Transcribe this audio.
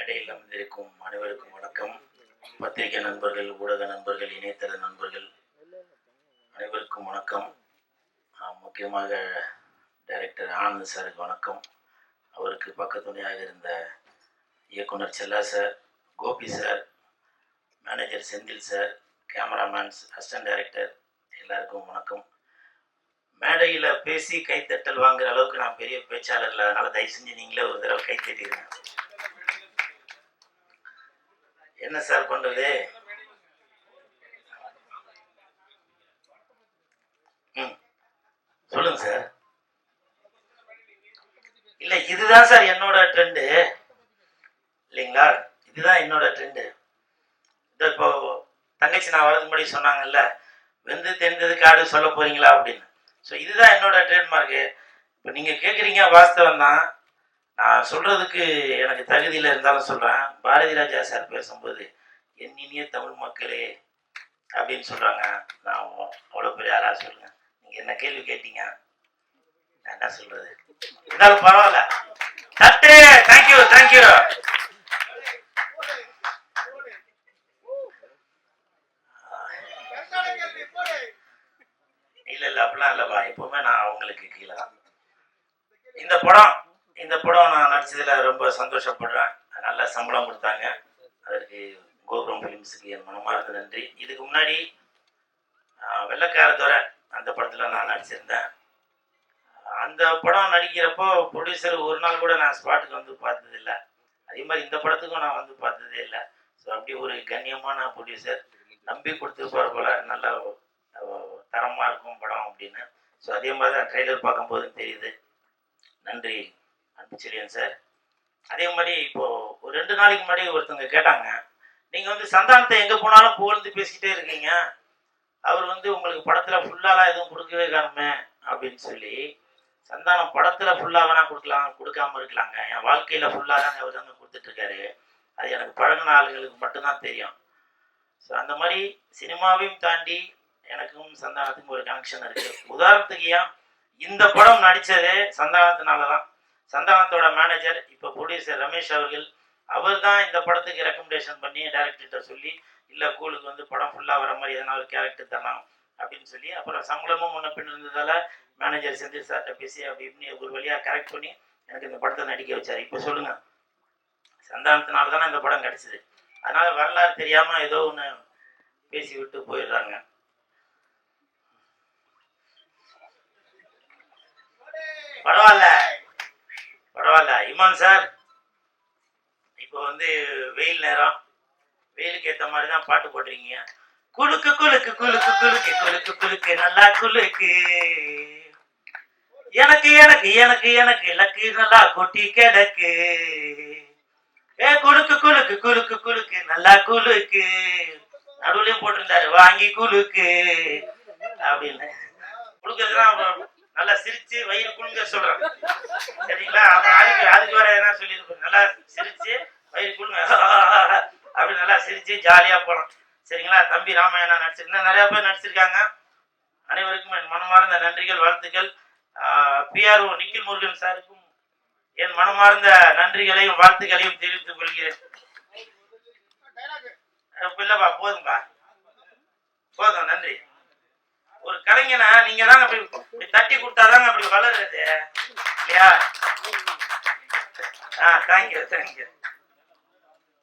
மேடையில் அமர்ந்திருக்கும் அனைவருக்கும் வணக்கம். பத்திரிகை நண்பர்கள் ஊடக நண்பர்கள் இணையதள நண்பர்கள் அனைவருக்கும் வணக்கம். முக்கியமாக டைரக்டர் ஆனந்த் சாருக்கு வணக்கம். அவருக்கு பக்கத்துணையாக இருந்த இயக்குனர் Chella sir Gopi sir manager Senthil sir cameramen assistant director எல்லாருக்கும் வணக்கம். மேடையில் பேசி கைத்தட்டல் வாங்குற அளவுக்கு நான் பெரிய பேச்சாளர் இல்லை. தயவு செஞ்சு நீங்களே ஒரு தடவை கை என்ன சார் பண்றது? ம். சொல்லுங்க சார். இல்ல இதுதான் சார் என்னோட ட்ரெண்டு. இல்லைங்களா? இதுதான் என்னோட ட்ரெண்டு. இப்போ தங்கச்சி நான் வரதுக்கு முன்னாடி சொன்னாங்கல்ல வெந்து தெரிந்தது காடு சொல்ல போறீங்களா அப்படின்னு. ஸோ இதுதான் என்னோட ட்ரேட்மார்க்கு இப்போ நீங்கள் கேட்குறீங்க வாஸ்தவம் தான் நான் சொல்கிறதுக்கு எனக்கு தகுதியில் இருந்தாலும் சொல்கிறேன் பாரதி ராஜா சார் பேசும்போது என் இனிய தமிழ் மக்களே அப்படின்னு சொல்கிறாங்க நான் அவ்வளோ பெரிய ஆளாக சொல்லுங்கள் நீங்கள் என்ன கேள்வி கேட்டீங்க? நான் என்ன சொல்கிறது இருந்தாலும் பரவாயில்ல. தட்டு! தேங்க்யூ தேங்க்யூ இல்லை இல்லை அப்படிலாம் இல்லைப்பா. எப்பவுமே நான் அவங்களுக்கு கீழே தான். இந்த படம் இந்த படம் நான் நடிச்சதில் ரொம்ப சந்தோஷப்படுறேன் நல்ல சம்பளம் கொடுத்தாங்க. அதற்கு கோபுரம் ஃபிலிம்ஸுக்கு என் மனமார்ந்த நன்றி. இதுக்கு முன்னாடி ஆஹ், அந்த படத்தில் நான் நடிச்சிருந்தேன். அந்த படம் நடிக்கிறப்போ ப்ரொடியூசர் ஒரு நாள் கூட நான் ஸ்பாட்டுக்கு வந்து பார்த்ததில்ல. அதே மாதிரி இந்த படத்துக்கும் நான் வந்து பார்த்ததே இல்லை. ஸோ அப்படி ஒரு கண்ணியமான ப்ரொடியூசர் நம்பி கொடுத்துருப்பார் போல் நல்ல தரமாக இருக்கும் படம் அப்படின்னு. ஸோ அதே மாதிரி தான் ட்ரெய்லர் பார்க்கும்போது தெரியுது. நன்றி. அனுப்பிச்சிருக்கேன் சார். அதே மாதிரி இப்போ ஒரு ரெண்டு நாளைக்கு முன்னாடி ஒருத்தவங்க கேட்டாங்க நீங்க வந்து சந்தானத்தை எங்க போனாலும் புகழ்ந்து பேசிக்கிட்டே இருக்கீங்க. அவர் வந்து உங்களுக்கு படத்துல ஃபுல்லாலாம் எதுவும் கொடுக்கவே காணுமே அப்படின்னு சொல்லி சந்தானம் படத்துல ஃபுல்லா வேணா கொடுக்கலாம் கொடுக்காம இருக்கலாங்க. என் வாழ்க்கையில ஃபுல்லா தாங்க அவர் தாங்க கொடுத்துட்டு இருக்காரு அது எனக்கு பழகின ஆளுகளுக்கு மட்டும்தான் தெரியும். ஸோ அந்த மாதிரி சினிமாவையும் தாண்டி எனக்கும் சந்தானத்துக்கும் ஒரு கனெக்ஷன் இருக்கு. உதாரணத்துக்கு ஏன் இந்த படம் நடித்ததே சந்தானத்தினால தான் சந்தானத்தோட மேனேஜர் இப்போ ப்ரொடியூசர் ரமேஷ் அவர்கள் அவர் தான் இந்த படத்துக்கு ரெக்கமெண்டேஷன் பண்ணி டேரக்டர்கிட்ட சொல்லி இல்லை கூலுக்கு வந்து படம் ஃபுல்லாக வர மாதிரி எதனா ஒரு கேரக்டர் தரலாம் அப்படின்னு சொல்லி அப்புறம் சம்பளமும் முன்ன பின் இருந்ததால் மேனேஜர் செந்தில் சார்கிட்ட பேசி அப்படி இப்படின்னு ஒரு வழியாக கரெக்ட் பண்ணி எனக்கு இந்த படத்தை நடிக்க வச்சார். இப்போ சொல்லுங்கள் சந்தானத்தினால தானே இந்த படம் கிடச்சிது. அதனால் வரலாறு தெரியாமல் ஏதோ ஒன்று பேசி விட்டு போயிடுறாங்க பரவாயில்ல பரவாயில்ல இமான் சார் இப்போ வந்து வெயில் நேரம். வெயிலுக்கு ஏற்ற மாதிரி தான் பாட்டு போடுறீங்க குலுக்கு குலுக்கு குலுக்கு குலுக்கு குலுக்கு குலுக்கு நல்லா குலுக்கு. எனக்கு எனக்கு எனக்கு எனக்கு இலக்கு நல்லா கொட்டி கிடக்கு. ஏ குலுக்கு குலுக்கு குலுக்கு குலுக்கு நல்லா குலுக்கு. நடுவுலயும் போட்டிருந்தாரு வாங்கி குலுக்கு. அப்படின்னு. குலுக்கிறதுலாம் நல்லா சிரிச்சு வயிறு குலுங்க சொல்றேன் சரிங்களா அப்புறம் அதுக்கு அதுக்கு வேற எதனா சொல்லியிருக்கோம். நல்லா சிரிச்சு வயிறு குலுங்க. அப்படி நல்லா சிரிச்சு ஜாலியா போலாம். சரிங்களா? தம்பி ராமாயணா நடிச்சிருந்தேன் நிறைய பேர் நடிச்சிருக்காங்க. அனைவருக்கும் என் மனமார்ந்த நன்றிகள் வாழ்த்துக்கள். பிஆர்ஓ நிக்கில் முருகன் சாருக்கும் என் மனமார்ந்த நன்றிகளையும் வாழ்த்துக்களையும் தெரிவித்துக் கொள்கிறேன். அஹ் இல்லப்பா போதும்பா. போதும் நன்றி. ஒரு கலைஞனை நீங்க தாங்க அப்படி தட்டி கொடுத்தாதாங்க அப்படி வளருது. இல்லையா ஆ தேங்க்யூ தேங்க்யூ